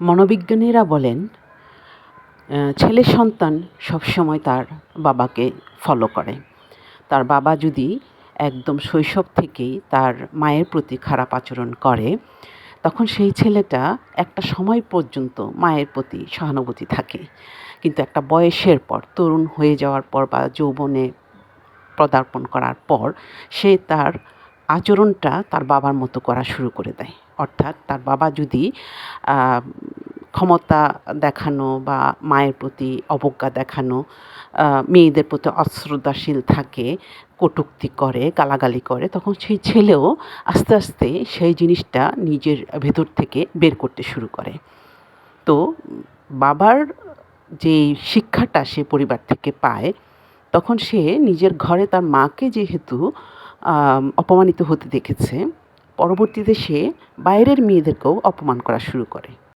মনোবিজ্ঞানীরা বলেন ছেলে সন্তান সবসময় তার বাবাকে ফলো করে। তার বাবা যদি একদম শৈশব থেকেই তার মায়ের প্রতি খারাপ আচরণ করে, তখন সেই ছেলেটা একটা সময় পর্যন্ত মায়ের প্রতি সহানুভূতি থাকে। কিন্তু একটা বয়সের পর, তরুণ হয়ে যাওয়ার পর বা যৌবনে পদার্পণ করার পর, সে তার আচরণটা তার বাবার মতো করা শুরু করে দেয়। অর্থাৎ তার বাবা যদি ক্ষমতা দেখানো বা মায়ের প্রতি অবজ্ঞা দেখানো মেয়েদের প্রতি অশ্রদ্ধাশীল থাকে, কটূক্তি করে, গালাগালি করে, তখন সেই ছেলেও আস্তে আস্তে সেই জিনিসটা নিজের ভেতর থেকে বের করতে শুরু করে। তো বাবার যে শিক্ষাটা সে পরিবার থেকে পায়, তখন সে নিজের ঘরে তার মাকে যেহেতু অপমানিত হতে দেখেছে পরবর্তীতে সে বাইরের মেয়েদেরকেও অপমান করা শুরু করে।